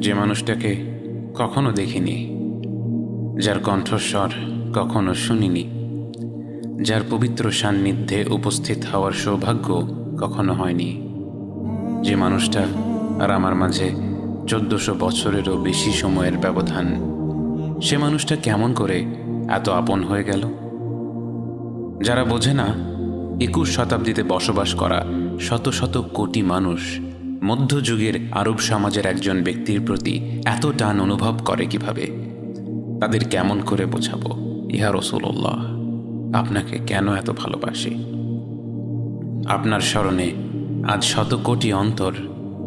যে মানুষটাকে কখনো দেখিনি, যার কণ্ঠস্বর কখনো শুনিনি, যার পবিত্র সান্নিধ্যে উপস্থিত হওয়ার সৌভাগ্য কখনো হয়নি। যে মানুষটা আর আমার মাঝে চোদ্দশো বছরেরও বেশি সময়ের ব্যবধান, সে মানুষটা কেমন করে এত আপন হয়ে গেল? যারা বোঝে না একুশ শতাব্দীতে বসবাস করা শত শত কোটি মানুষ মধ্যযুগের আরব সমাজের একজন ব্যক্তির প্রতি এত টান অনুভব করে কীভাবে? তাদের কেমন করে বোঝাবো? ইহা রসুল্লাহ আপনাকে কেন এত ভালোবাসি? আপনার স্মরণে আজ শত কোটি অন্তর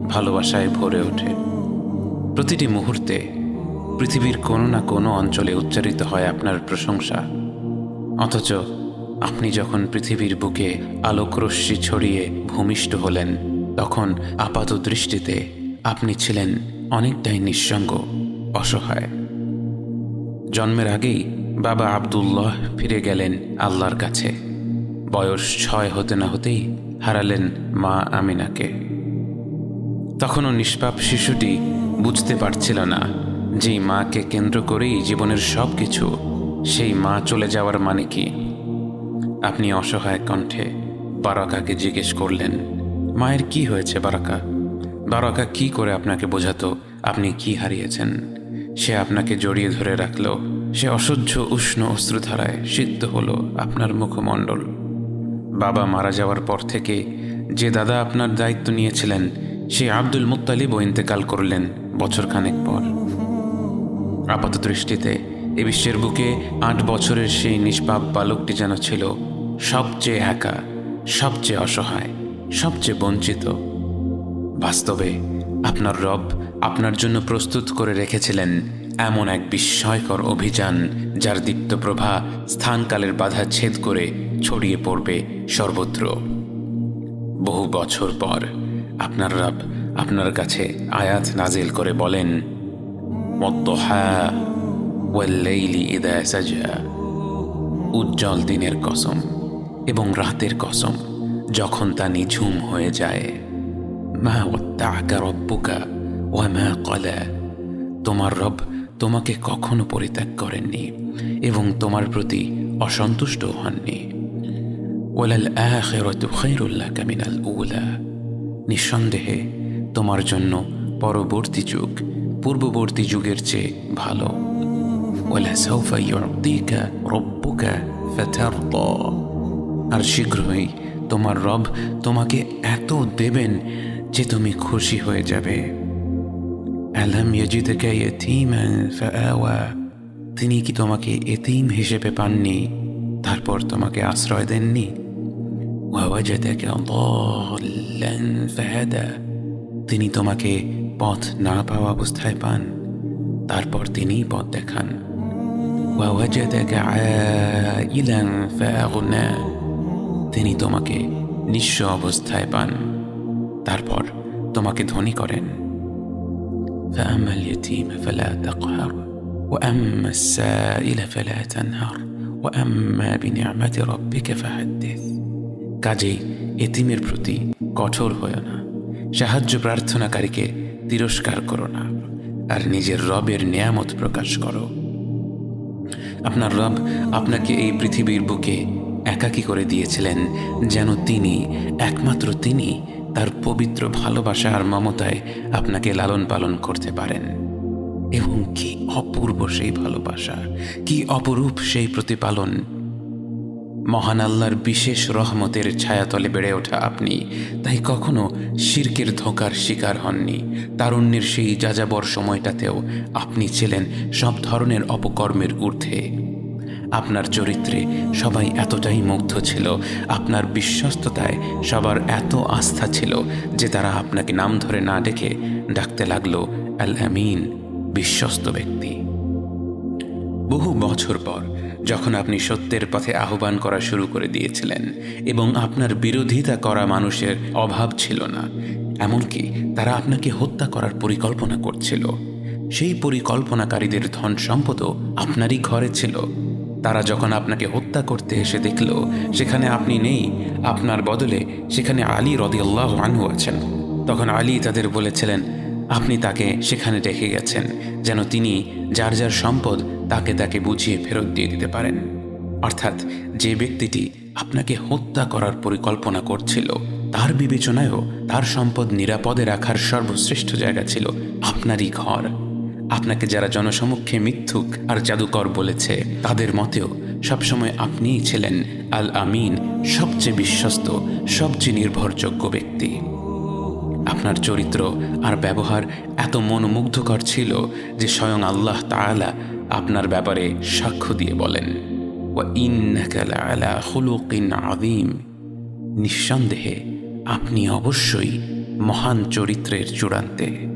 ভালোবাসায় ভরে ওঠে। প্রতিটি মুহূর্তে পৃথিবীর কোনো না কোনো অঞ্চলে উচ্চারিত হয় আপনার প্রশংসা। অথচ আপনি যখন পৃথিবীর বুকে আলোকরশ্মি ছড়িয়ে ভূমিষ্ঠ হলেন, তখন আপাত দৃষ্টিতে আপনি ছিলেন অনেকটাই নিঃসঙ্গ, অসহায়। জন্মের আগেই বাবা আবদুল্লাহ ফিরে গেলেন আল্লাহর কাছে। বয়স ছয় হতে না হতেই হারালেন মা আমিনাকে। তখনও নিষ্পাপ শিশুটি বুঝতে পারছিল না যে মাকে কেন্দ্র করেই জীবনের সব কিছু সেই মা চলে যাওয়ার মানে কি। আপনি অসহায় কণ্ঠে বারাকাকে জিজ্ঞেস করলেন, মায়ের কি হয়েছে বারাকা? বারাকা কি করে আপনাকে বোঝাতো? আপনি কি হারিয়েছেন? সে আপনাকে জড়িয়ে ধরে রাখল, সে অসহ্য উষ্ণ অশ্রুধারায় সিদ্ধ হলো আপনার মুখমণ্ডল। বাবা মারা যাওয়ার পর থেকে যে দাদা আপনার দায়িত্ব নিয়েছিলেন, সে আব্দুল মুত্তালিবও ইন্তেকাল করলেন বছরখানেক পর। আপাত দৃষ্টিতে এ বিশ্বের বুকে আট বছরের সেই নিষ্পাপ বালকটি যেন ছিল সবচেয়ে একা, সবচেয়ে অসহায়, সবচেয়ে বঞ্চিত। বাস্তবে আপনার রব আপনার জন্য প্রস্তুত করে রেখেছিলেন এমন এক বিস্ময়কর অভিযান যার দীপ্ত প্রভা স্থানকালের বাধা ছেদ করে ছড়িয়ে পড়বে সর্বত্র। বহু বছর পর আপনার রব আপনার কাছে আয়াত নাজিল করে বলেন ওয়াল্লাইলি ইদা সাজা, উজ্জ্বল দিনের কসম। এবং রাতের কসম, যখন তা নিঝুম হয়ে যায়, মা রব্বুকা মা কলা তোমার রব তোমাকে কখনো পরিত্যাগ করেননি এবং তোমার প্রতি অসন্তুষ্ট হননি। উলা? নিঃসন্দেহে, তোমার জন্য পরবর্তী যুগ, পূর্ববর্তী যুগের চেয়ে ভালো। ওয়ালা সাউফা ইউতিকা রব্বুকা ফাতারদা। আর শীঘ্রই তোমার রব তোমাকে এত দেবেন যে তুমি খুশি হয়ে যাবে। ফাআওয়া, তিনি কি তোমাকে এতিম হিসেবে পাননি? তারপর তোমাকে আশ্রয় দেননি? তিনি তোমাকে পথ না পাওয়া অবস্থায় পান, তারপর তিনিই পথ দেখান। ওয়াওয়াজাদাকা আইলান ফাআগনা তিনি তোমাকে নিঃস্ব অবস্থায় পান তারপর তোমাকে ধনী করেন فأما اليتيم فلا تقهر وأما السائل فلا تنهر وأما بنعمة ربك فحدث কাজেই এতিমের প্রতি কঠোর হয়েও না সাহায্য প্রার্থনাকারীকে তিরস্কার করো না আর নিজের রবের নিয়ামত প্রকাশ করো আপনার রব আপনাকে এই পৃথিবীর বুকে একাকী করে দিয়েছিলেন যেন তিনি, একমাত্র তিনি, তার পবিত্র ভালোবাসা আর মমতায় আপনাকে লালন পালন করতে পারেন। এবং কি অপূর্ব সেই ভালোবাসা, কি অপরূপ সেই প্রতিপালন। মহান আল্লাহর বিশেষ রহমতের ছায়াতলে বেড়ে ওঠা আপনি, তাই কখনো শির্কের ধোকার শিকার হননি। তারুণ্যের সেই যাযাবর সময়টাতেও আপনি ছিলেন সব ধরনের অপকর্মের ঊর্ধ্বে। আপনার চরিত্রে সবাই এতটাই মুগ্ধ ছিল, আপনার বিশ্বস্ততায় সবার এত আস্থা ছিল যে তারা আপনাকে নাম ধরে না ডেকে ডাকতে লাগল আল আমিন বিশ্বস্ত ব্যক্তি। বহু বছর পর যখন আপনি সত্যের পথে আহ্বান করা শুরু করে দিয়েছিলেন এবং আপনার বিরোধিতা করা মানুষের অভাব ছিল না, এমনকি তারা আপনাকে হত্যা করার পরিকল্পনা করছিল। সেই পরিকল্পনাকারীদের ধন সম্পদও আপনারই ঘরে ছিল। তারা যখন আপনাকে হত্যা করতে এসে দেখল, সেখানে আপনি নেই, আপনার বদলে সেখানে আলী রদিয়াল্লাহ আনহু আছেন। তখন আলী তাদের বলেছিলেন, আপনি তাকে সেখানে রেখে গেছেন, যেন তিনি যার যার সম্পদ তাকে তাকে বুঝিয়ে ফেরত দিয়ে দিতে পারেন। অর্থাৎ যে ব্যক্তিটি আপনাকে হত্যা করার পরিকল্পনা করছিল, তার বিবেচনায়ও তার সম্পদ নিরাপদে রাখার সর্বশ্রেষ্ঠ জায়গা ছিল আপনারই ঘর। আপনাকে যারা জনসমক্ষে মিথ্যুক আর জাদুকর বলেছে, তাদের মতেও সবসময় আপনিই ছিলেন আল আমিন, সবচেয়ে বিশ্বস্ত, সবচেয়ে নির্ভরযোগ্য ব্যক্তি। আপনার চরিত্র আর ব্যবহার এত মনোমুগ্ধকর ছিল যে স্বয়ং আল্লাহ তাআলা আপনার ব্যাপারে সাক্ষ্য দিয়ে বলেন আযীম। নিঃসন্দেহে, আপনি অবশ্যই মহান চরিত্রের চূড়ান্তে।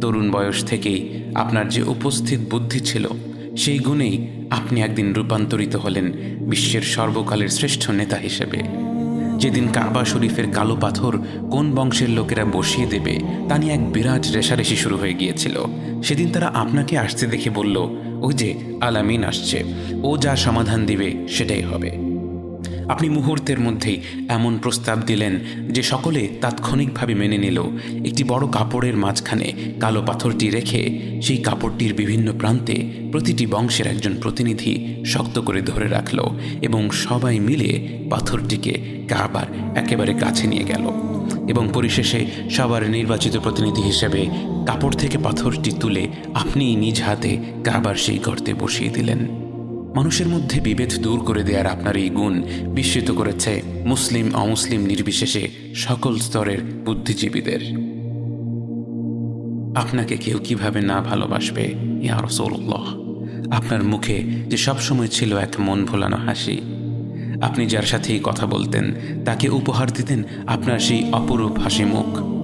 তরুণ বয়স থেকেই আপনার যে উপস্থিত বুদ্ধি ছিল, সেই গুণেই আপনি একদিন রূপান্তরিত হলেন বিশ্বের সর্বকালের শ্রেষ্ঠ নেতা হিসেবে। যেদিন কাবা শরীফের কালো পাথর কোন বংশের লোকেরা বসিয়ে দেবে, তা নিয়ে এক বিরাট রেশারেশি শুরু হয়ে গিয়েছিল। সেদিন তারা আপনাকে আসতে দেখে বলল, ওই যে আলামিন আসছে, ও যা সমাধান দিবে, সেটাই হবে। আপনি মুহূর্তের মধ্যেই এমন প্রস্তাব দিলেন যে সকলে তাৎক্ষণিকভাবে মেনে নিল। একটি বড় কাপড়ের মাঝখানে কালো পাথরটি রেখে সেই কাপড়টির বিভিন্ন প্রান্তে প্রতিটি বংশের একজন প্রতিনিধি শক্ত করে ধরে রাখল এবং সবাই মিলে পাথরটিকে কাবার একেবারে কাছে নিয়ে গেল এবং পরিশেষে সবার নির্বাচিত প্রতিনিধি হিসেবে কাপড় থেকে পাথরটি তুলে আপনিই নিজ হাতে কাবার সেই গর্তে বসিয়ে দিলেন। মানুষের মধ্যে বিভেদ দূর করে দেওয়ার আপনার এই গুণ বিস্মিত করেছে মুসলিম অমুসলিম নির্বিশেষে সকল স্তরের বুদ্ধিজীবীদের। আপনাকে কেউ কীভাবে না ভালোবাসবে, ইয়া রসৌল্লাহ আপনার মুখে যে সবসময় ছিল এক মন ভোলানো হাসি। আপনি যার সাথেই কথা বলতেন, তাকে উপহার দিতেন আপনার সেই অপরূপ হাসি মুখ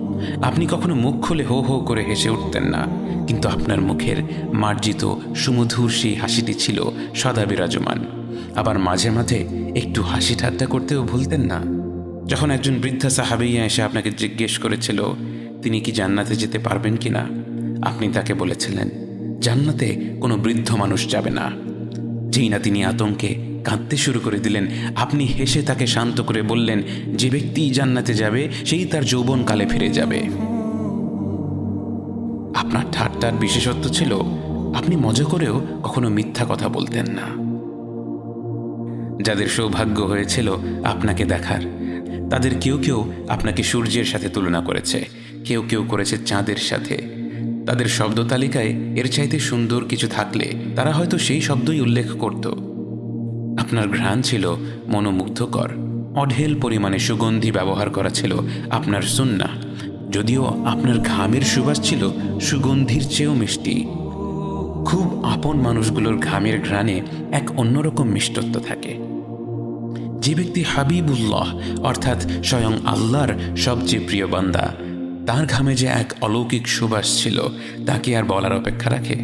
আপনি কখনো মুখ খুলে হো হো করে হেসে উঠতেন না। কিন্তু আপনার মুখের মার্জিত সুমধুর সেই হাসিটি ছিল সদা বিরাজমান। আবার মাঝে মাঝে একটু হাসি ঠাট্টা করতেও ভুলতেন না। যখন একজন বৃদ্ধা সাহাবেইয়া এসে আপনাকে জিজ্ঞেস করেছিল, তিনি কি জান্নাতে যেতে পারবেন কি না আপনি তাকে বলেছিলেন, জান্নাতে কোনো বৃদ্ধ মানুষ যাবে না। যেই না তিনি আতঙ্কে কাঁদতে শুরু করে দিলেন। আপনি হেসে তাকে শান্ত করে বললেন, যে ব্যক্তি জান্নাতে যাবে, সেই তার যৌবনকালে ফিরে যাবে। আপনার ঠাট্টার বিশেষত্ব ছিল, আপনি মজা করেও কখনো মিথ্যা কথা বলতেন না। যাদের সৌভাগ্য হয়েছিল আপনাকে দেখার, তাদের কেউ কেউ আপনাকে সূর্যের সাথে তুলনা করেছে, কেউ কেউ করেছে চাঁদের সাথে। তাদের শব্দ তালিকায় এর চাইতে সুন্দর কিছু থাকলে তারা হয়তো সেই শব্দই উল্লেখ করত। আপনার ঘ্রাণ ছিল মনোমুগ্ধকর। অঢেল পরিমাণে সুগন্ধি ব্যবহার করা ছিল আপনার সুন্না। যদিও আপনার ঘামের সুবাস ছিল সুগন্ধির চেয়েও মিষ্টি। খুব আপন মানুষগুলোর ঘামের ঘ্রাণে এক অন্যরকম মিষ্টত্ব থাকে। যে ব্যক্তি হাবিবুল্লাহ, অর্থাৎ স্বয়ং আল্লাহর সবচেয়ে প্রিয় বান্দা, তার ঘামে যে এক অলৌকিক সুবাস ছিল, তাকে আর বলার অপেক্ষা রাখে।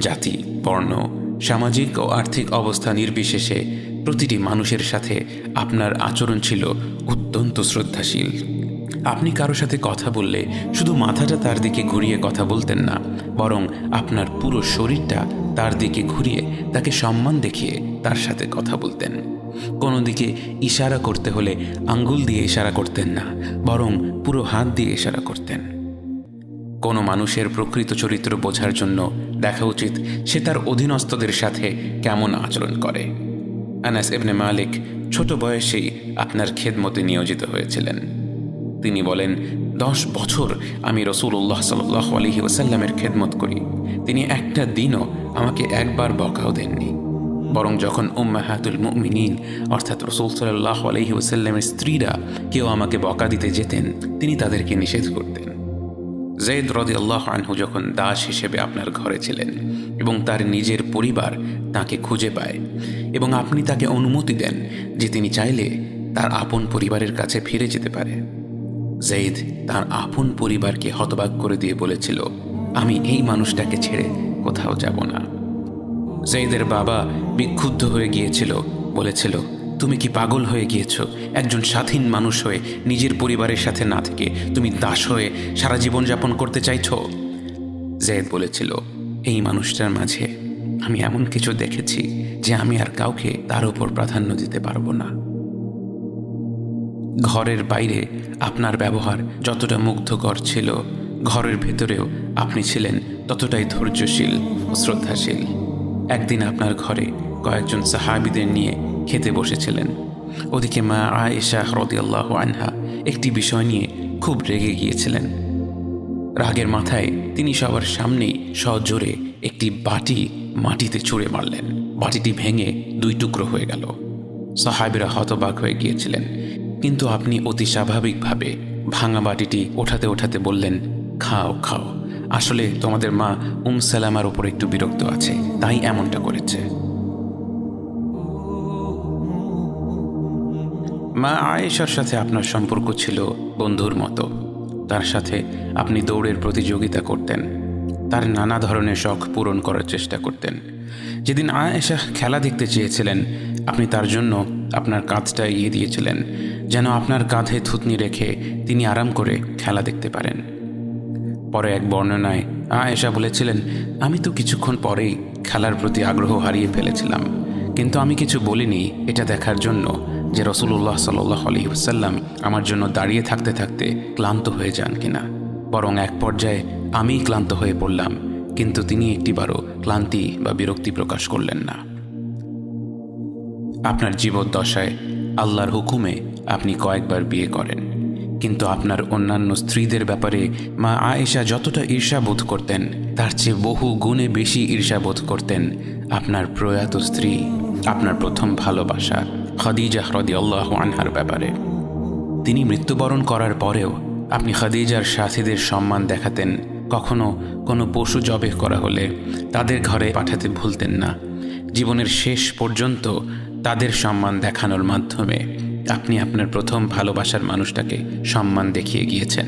জাতি, বর্ণ সামাজিক ও আর্থিক অবস্থা নির্বিশেষে প্রতিটি মানুষের সাথে আপনার আচরণ ছিল অত্যন্ত শ্রদ্ধাশীল। আপনি কারও সাথে কথা বললে শুধু মাথাটা তার দিকে ঘুরিয়ে কথা বলতেন না, বরং আপনার পুরো শরীরটা তার দিকে ঘুরিয়ে তাকে সম্মান দেখিয়ে তার সাথে কথা বলতেন। কোনো দিকে ইশারা করতে হলে আঙ্গুল দিয়ে ইশারা করতেন না, বরং পুরো হাত দিয়ে ইশারা করতেন। কোনো মানুষের প্রকৃত চরিত্র বোঝার জন্য দেখা উচিত সে তার অধীনস্থদের সাথে কেমন আচরণ করে। আনাস এবনে মালিক ছোট বয়সেই আপনার খেদমতে নিয়োজিত হয়েছিলেন। তিনি বলেন, দশ বছর আমি রসুল রসুল্লাহ সাল্লাহ আলহি ওসাল্লামের খেদমত করি। তিনি একটা দিনও আমাকে একবার বকাও দেননি। বরং যখন উম্মাহাতুল মুমিনিন, অর্থাৎ রসুল সাল্লাহ আলহি ওসাল্লামের স্ত্রীরা কেউ আমাকে বকা দিতে যেতেন, তিনি তাদেরকে নিষেধ করতেন। জৈদ রদি আল্লাহ আনহু যখন দাস হিসেবে আপনার ঘরে ছিলেন এবং তার নিজের পরিবার তাকে খুঁজে পায় এবং আপনি তাকে অনুমতি দেন যে তিনি চাইলে তার আপন পরিবারের কাছে ফিরে যেতে পারে। জৈদ তার আপন পরিবারকে হতবাক করে দিয়ে বলেছিল, আমি এই মানুষটাকে ছেড়ে কোথাও যাব না। জৈদের বাবা বিক্ষুব্ধ হয়ে গিয়েছিল, বলেছিল তুমি কি পাগল হয়ে গিয়েছ? একজন স্বাধীন মানুষ হয়ে, নিজের পরিবারের সাথে না থেকে তুমি দাস হয়ে সারা জীবন যাপন করতে চাইছ? জেদ বলেছিল, এই মানুষটার মাঝে আমি এমন কিছু দেখেছি যে আমি আর কাউকে তার উপর প্রাধান্য দিতে পারব না। ঘরের বাইরে আপনার ব্যবহার যতটা মুগ্ধকর ছিল, ঘরের ভেতরেও আপনি ছিলেন ততটাই ধৈর্যশীল ও শ্রদ্ধাশীল। একদিন আপনার ঘরে কয়েকজন সাহাবিদের নিয়ে খেতে বসেছিলেন। ওদিকে মা আয়েশা হরদিয়াল্লাহ আনহা একটি বিষয় নিয়ে খুব রেগে গিয়েছিলেন। রাগের মাথায় তিনি সবার সামনেই সজোরে একটি বাটি মাটিতে ছুঁড়ে মারলেন। বাটিটি ভেঙে দুই টুকরো হয়ে গেল। সাহাবিরা হতবাক হয়ে গিয়েছিলেন। কিন্তু আপনি অতি স্বাভাবিকভাবে ভাঙা বাটিটি ওঠাতে ওঠাতে বললেন, খাও খাও। আসলে তোমাদের মা উম সালামার ওপর একটু বিরক্ত আছে, তাই এমনটা করেছে। মা আয়েশার সাথে আপনার সম্পর্ক ছিল বন্ধুর মতো। তার সাথে আপনি দৌড়ের প্রতিযোগিতা করতেন। তার নানা ধরনের শখ পূরণ করার চেষ্টা করতেন। যেদিন আয়েশা খেলা দেখতে চেয়েছিলেন, আপনি তার জন্য আপনার কাঁধটা এগিয়ে দিয়েছিলেন, যেন আপনার কাঁধে থুতনি রেখে তিনি আরাম করে খেলা দেখতে পারেন। পরে এক বর্ণনায় আয়েশা বলেছিলেন, আমি তো কিছুক্ষণ পরেই খেলার প্রতি আগ্রহ হারিয়ে ফেলেছিলাম, কিন্তু আমি কিছু বলিনি এটা দেখার জন্য। যে রসুল্লাহ সাল্লাহ আলী হুসাল্লাম আমার জন্য দাঁড়িয়ে থাকতে থাকতে ক্লান্ত হয়ে যান কিনা। বরং এক পর্যায়ে আমিই ক্লান্ত হয়ে পড়লাম, কিন্তু তিনি একটিবারও ক্লান্তি বা বিরক্তি প্রকাশ করলেন না। আপনার জীবদ্দশায় আল্লাহর হুকুমে আপনি কয়েকবার বিয়ে করেন, কিন্তু আপনার অন্যান্য স্ত্রীদের ব্যাপারে মা আয়েশা যতটা ঈর্ষাবোধ করতেন, তার চেয়ে বহু গুণে বেশি ঈর্ষাবোধ করতেন আপনার প্রয়াত স্ত্রী, আপনার প্রথম ভালোবাসা। খাদিজা হ্রদি আল্লাহ আনহার ব্যাপারে। তিনি মৃত্যুবরণ করার পরেও আপনি খাদিজার সাথীদের সম্মান দেখাতেন, কখনো কোনো পশু জবে করা হলে তাদের ঘরে পাঠাতে ভুলতেন না। জীবনের শেষ পর্যন্ত তাদের সম্মান দেখানোর মাধ্যমে আপনি আপনার প্রথম ভালোবাসার মানুষটাকে সম্মান দেখিয়ে গিয়েছেন।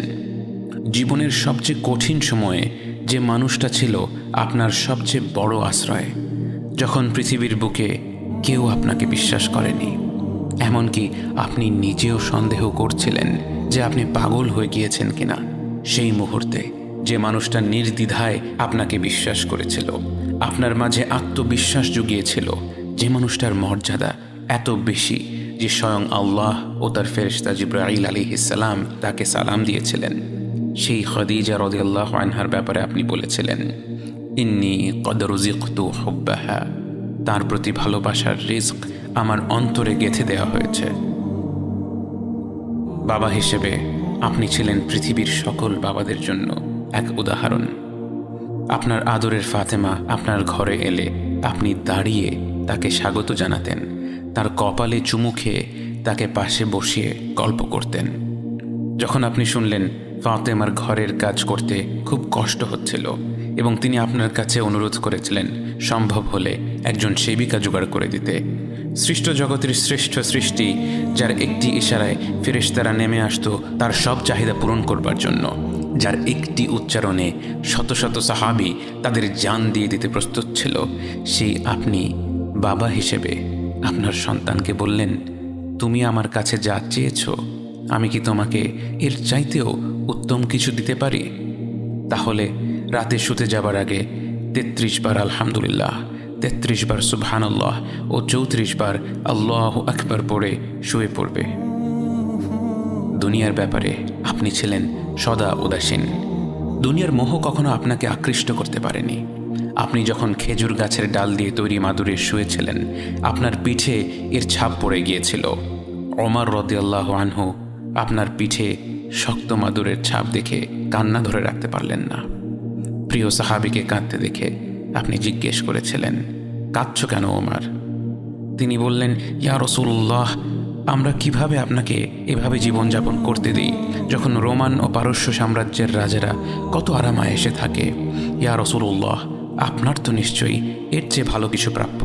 জীবনের সবচেয়ে কঠিন সময়ে যে মানুষটা ছিল আপনার সবচেয়ে বড় আশ্রয়, যখন পৃথিবীর বুকে কেউ আপনাকে বিশ্বাস করেনি। এমনকি আপনি নিজেও সন্দেহ করছিলেন যে আপনি পাগল হয়ে গিয়েছেন কিনা। সেই মুহূর্তে যে মানুষটা নির্দ্বিধায় আপনাকে বিশ্বাস করেছিল, আপনার মাঝে আত্মবিশ্বাস জুগিয়েছিল, যে মানুষটার মর্যাদা এত বেশি যে স্বয়ং আল্লাহ ও তার ফেরিস্তা জিব্রাইল আলী ইসালাম তাকে সালাম দিয়েছিলেন। সেই খদিজা রদিয়াল্লাহ আনহার ব্যাপারে আপনি বলেছিলেন, ইন্নি কদরুজিকতু হব্বাহা। তার প্রতি ভালোবাসার রিস্ক আমার অন্তরে গেথে দেওয়া হয়েছে। বাবা হিসেবে আপনি ছিলেন পৃথিবীর সকল বাবাদের জন্য এক উদাহরণ। আপনার আদরের ফাতেমা আপনার ঘরে এলে আপনি দাঁড়িয়ে তাকে স্বাগত জানাতেন। তার কপালে চুমু খেয়ে তাকে পাশে বসিয়ে গল্প করতেন। যখন আপনি শুনলেন ফাতেমার ঘরের কাজ করতে খুব কষ্ট হচ্ছিল এবং তিনি আপনার কাছে অনুরোধ করেছিলেন, সম্ভব হলে একজন সেবিকা জোগাড় করে দিতে। সৃষ্ট জগতের শ্রেষ্ঠ সৃষ্টি, যার একটি ইশারায় ফেরেশতারা নেমে আসতো, তার সব চাহিদা পূরণ করবার জন্য। যার একটি উচ্চারণে শত শত সাহাবি তাদের জান দিয়ে দিতে প্রস্তুত ছিল, সেই আপনি বাবা হিসেবে আপনার সন্তানকে বললেন, তুমি আমার কাছে যা চেয়েছ, আমি কি তোমাকে এর চাইতেও উত্তম কিছু দিতে পারি? তাহলে রাতে শুতে যাবার আগে তেত্রিশ বার আলহামদুলিল্লাহ তেত্রিশ বার সুবহানাল্লাহ ও চৌত্রিশ বার আল্লাহ আকবার পড়ে শুয়ে পড়বে। দুনিয়ার ব্যাপারে আপনি ছিলেন সদা উদাসীন। দুনিয়ার মোহ কখনো আপনাকে আকৃষ্ট করতে পারেনি। আপনি যখন খেজুর গাছের ডাল দিয়ে তৈরি মাদুরে শুয়েছিলেন, আপনার পিঠে এর ছাপ পড়ে গিয়েছিল। ওমর রদিয়াল্লাহ আনহু আপনার পিঠে শক্ত মাদুরের ছাপ দেখে কান্না ধরে রাখতে পারলেন না। প্রিয় সাহাবিকে কাঁদতে দেখে আপনি জিজ্ঞেস করেছিলেন, কাঁদছ কেন ওমার তিনি বললেন, ইয়া রসুল্লাহ আমরা কীভাবে আপনাকে এভাবে জীবনযাপন করতে দিই, যখন রোমান ও পারস্য সাম্রাজ্যের রাজারা কত আরামায় এসে থাকে? ইয়া রসুল্লাহ আপনার তো নিশ্চয়ই এর চেয়ে ভালো কিছু প্রাপ্য।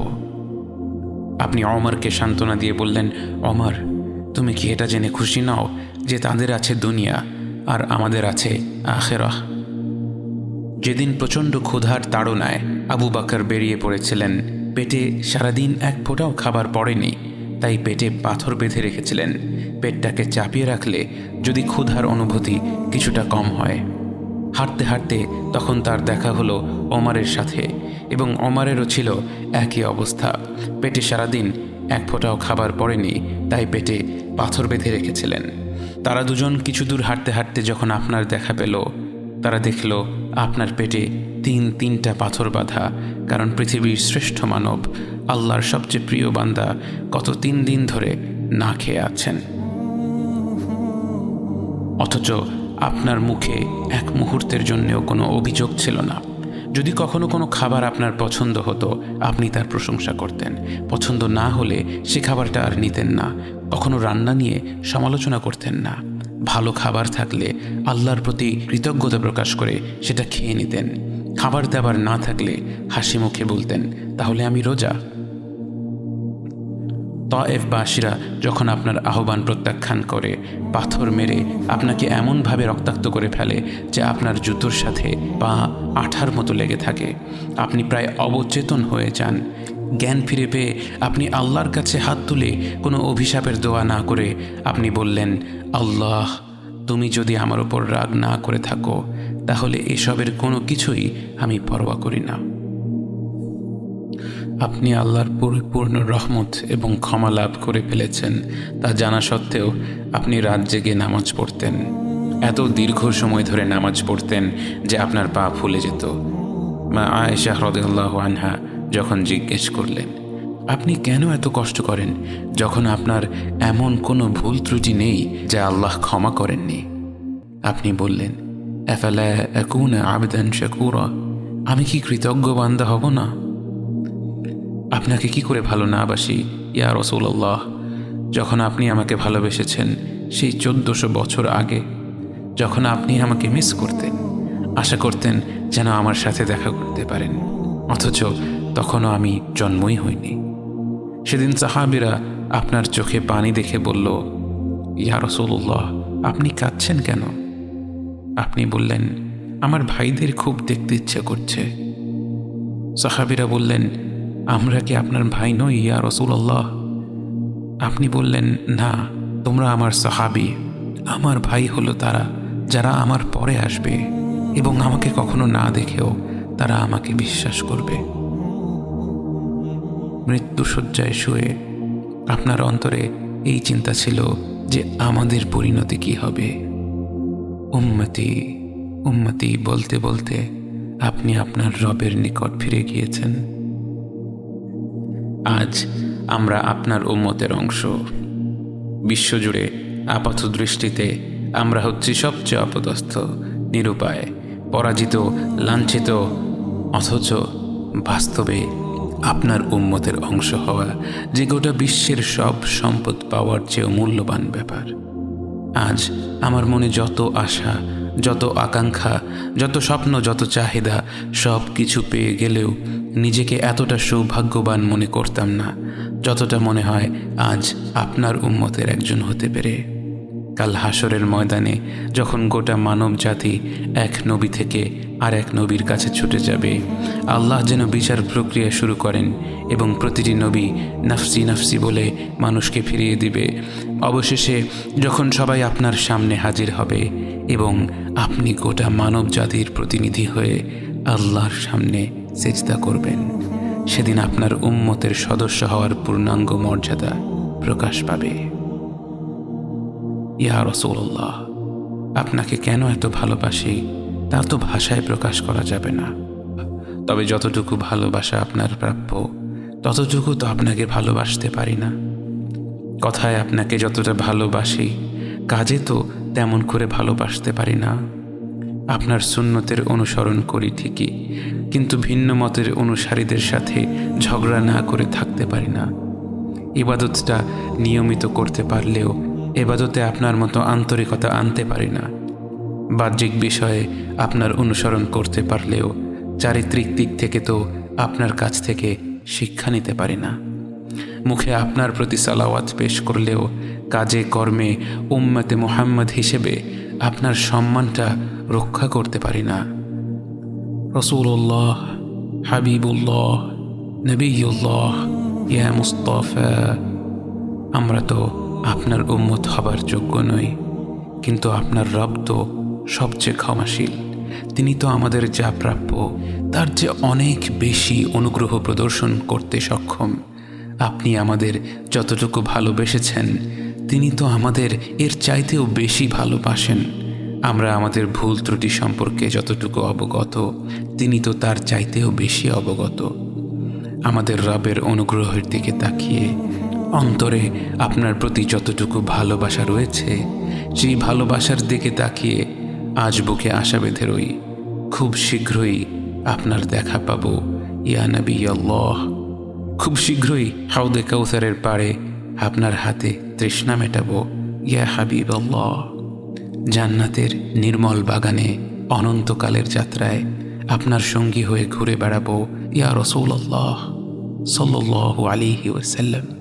আপনি অমরকে সান্ত্বনা দিয়ে বললেন, অমর, তুমি কি এটা জেনে খুশি নাও যে তাদের আছে দুনিয়া আর আমাদের আছে আখেরাহ? যেদিন প্রচণ্ড ক্ষুধার তাড়নায় আবু বাকর বেরিয়ে পড়েছিলেন, পেটে সারাদিন এক ফোঁটাও খাবার পড়েনি, তাই পেটে পাথর বেঁধে রেখেছিলেন। পেটটাকে চাপিয়ে রাখলে যদি ক্ষুধার অনুভূতি কিছুটা কম হয়। হাঁটতে হাঁটতে তখন তার দেখা হলো ওমারের সাথে এবং ওমারেরও ছিল একই অবস্থা। পেটে সারাদিন এক ফোঁটাও খাবার পড়েনি, তাই পেটে পাথর বেঁধে রেখেছিলেন। তারা দুজন কিছু দূর হাঁটতে হাঁটতে যখন আপনার দেখা পেল তারা দেখল আপনার পেটে তিন তিনটা পাথর বাঁধা, কারণ পৃথিবীর শ্রেষ্ঠ মানব আল্লাহর সবচেয়ে প্রিয় বান্দা গত তিন দিন ধরে না খেয়ে আছেন। অথচ আপনার মুখে এক মুহূর্তের জন্যেও কোনো অভিযোগ ছিল না। যদি কখনো কোনো খাবার আপনার পছন্দ হতো, আপনি তার প্রশংসা করতেন। পছন্দ না হলে সে খাবারটা আর নিতেন না। কখনো রান্না নিয়ে সমালোচনা করতেন না। ভালো খাবার থাকলে আল্লাহর প্রতি কৃতজ্ঞতা প্রকাশ করে সেটা খেয়ে নিতেন। খাবার দাবার না থাকলে হাসি মুখে বলতেন, তাহলে আমি রোজা? তয়েফবাসীরা যখন আপনার আহ্বান প্রত্যাখ্যান করে, পাথর মেরে আপনাকে এমনভাবে রক্তাক্ত করে ফেলে যে আপনার জুতোর সাথে পা আঠার মতো লেগে থাকে। আপনি প্রায় অবচেতন হয়ে যান। জ্ঞান ফিরে পেয়ে আপনি আল্লাহর কাছে হাত তুলে কোনো অভিশাপের দোয়া না করে আপনি বললেন, আল্লাহ, তুমি যদি আমার ওপর রাগ না করে থাকো, তাহলে এসবের কোনো কিছুই আমি পরোয়া করি না। আপনি আল্লাহর পরিপূর্ণ রহমত এবং ক্ষমা লাভ করে ফেলেছেন, তা জানা সত্ত্বেও আপনি রাত জেগে নামাজ পড়তেন। এত দীর্ঘ সময় ধরে নামাজ পড়তেন যে আপনার পা ফুলে যেত। মা আয়েশা হ্রদাল্লাহ আনহা যখন জিজ্ঞেস করলেন, আপনি কেন এত কষ্ট করেন যখন আপনার এমন কোনো ভুল ত্রুটি নেই যা আল্লাহ ক্ষমা করেননি? আপনি বললেন এফালা একুন আবেদন শেকুরা, আমি কি কৃতজ্ঞ বান্দা হব না? আপনাকে কি করে ভালো না বাসি, ইয়া রসুল্লাহ যখন আপনি আমাকে ভালোবেসেছেন সেই চোদ্দশো বছর আগে, যখন আপনি আমাকে মিস করতেন, আশা করতেন যেন আমার সাথে দেখা করতে পারেন। অথচ তখনও আমি জন্মই হইনি। সেদিন সাহাবিরা আপনার চোখে পানি দেখে বলল, ইয়া রসুল্লাহ আপনি কাঁদছেন কেন? আপনি বললেন, আমার ভাইদের খুব দেখতে ইচ্ছে করছে। সাহাবিরা বললেন, আমরা কি আপনার ভাই নই, ইয়া রসুল্লাহ আপনি বললেন, না, তোমরা আমার সাহাবি। আমার ভাই হলো তারা, যারা আমার পরে আসবে এবং আমাকে কখনো না দেখেও তারা আমাকে বিশ্বাস করবে। মৃত্যুসজ্জায় শুয়ে আপনার অন্তরে এই চিন্তা ছিল যে আমাদের পরিণতি কি হবে। উম্মতি উম্মতি বলতে বলতে আপনি আপনার রবের নিকট ফিরে গিয়েছেন। আজ আমরা আপনার উম্মতের অংশ। বিশ্বজুড়ে আপাত দৃষ্টিতে আমরা হচ্ছি সবচেয়ে অপদস্থ, নিরুপায়, পরাজিত, লাঞ্ছিত, অথচ বাস্তবে আপনার উম্মতের অংশ হওয়া যে গোটা বিশ্বের সব সম্পদ পাওয়ার চেয়েও মূল্যবান ব্যাপার। আজ আমার মনে যত আশা, যত আকাঙ্ক্ষা, যত স্বপ্ন, যত চাহিদা, সব কিছু পেয়ে গেলেও নিজেকে এতটা সৌভাগ্যবান মনে করতাম না, যতটা মনে হয় আজ আপনার উম্মতের একজন হতে পেরে। কাল হাসরের ময়দানে যখন গোটা মানব জাতি এক নবী থেকে আর এক নবীর কাছে ছুটে যাবে, আল্লাহ যেন বিচার প্রক্রিয়া শুরু করেন এবং প্রতিটি নবী নাফসি নাফসি বলে মানুষকে ফিরিয়ে দিবে। অবশেষে যখন সবাই আপনার সামনে হাজির হবে এবং আপনি গোটা মানব জাতির প্রতিনিধি হয়ে আল্লাহর সামনে চেষ্টা করবেন, সেদিন আপনার উম্মতের সদস্য হওয়ার পূর্ণাঙ্গ মর্যাদা প্রকাশ পাবে। ইয়া রসৌল্লাহ আপনাকে কেন এত ভালোবাসি তা তো ভাষায় প্রকাশ করা যাবে না। তবে যতটুকু ভালোবাসা আপনার প্রাপ্য, ততটুকু তো আপনাকে ভালোবাসতে পারি না। কথায় আপনাকে যতটা ভালোবাসি, কাজে তো তেমন করে ভালোবাসতে পারি না। আপনার সুন্নতের অনুসরণ করি ঠিকই, কিন্তু ভিন্ন মতের অনুসারীদের সাথে ঝগড়া না করে থাকতে পারি না। ইবাদতটা নিয়মিত করতে পারলেও এবাদতে আপনার মতো আন্তরিকতা আনতে পারি না। বাহ্যিক বিষয়ে আপনার অনুসরণ করতে পারলেও চারিত্রিক দিক থেকে তো আপনার কাছ থেকে শিক্ষা নিতে পারি না। মুখে আপনার প্রতি সালাওয়াত পেশ করলেও কাজে কর্মে উম্মতে মোহাম্মদ হিসেবে আপনার সম্মানটা রক্ষা করতে পারি না। রসুল্লাহ হাবিবুল্লাহ, নবীউল্লাহ, ইয়া মুস্তফা, আমরা তো আপনার উম্মত হবার যোগ্য নই, কিন্তু আপনার রব তো সবচেয়ে ক্ষমাশীল। তিনি তো আমাদের যা প্রাপ্য, তার যে অনেক বেশি অনুগ্রহ প্রদর্শন করতে সক্ষম। আপনি আমাদের যতটুকু ভালোবেসেছেন, তিনি তো আমাদের এর চাইতেও বেশি ভালোবাসেন। আমরা আমাদের ভুল ত্রুটি সম্পর্কে যতটুকু অবগত, তিনি তো তার চাইতেও বেশি অবগত। আমাদের রবের অনুগ্রহের দিকে তাকিয়ে অন্তরে আপনার প্রতি যতটুকু ভালোবাসা রয়েছে, সেই ভালোবাসার দিকে তাকিয়ে আজ বুকে আশা বেঁধে রই। খুব শীঘ্রই আপনার দেখা পাব, ইয়া নবী আল্লাহ খুব শীঘ্রই হাউদে কৌসারের পাড়ে আপনার হাতে তৃষ্ণা মেটাবো, ইয়া হাবিব আল্লাহ জান্নাতের নির্মল বাগানে অনন্তকালের যাত্রায় আপনার সঙ্গী হয়ে ঘুরে বেড়াবো, ইয়া রসৌল আল্লাহ সাল্লাহ আলিহি ওসাল্লাম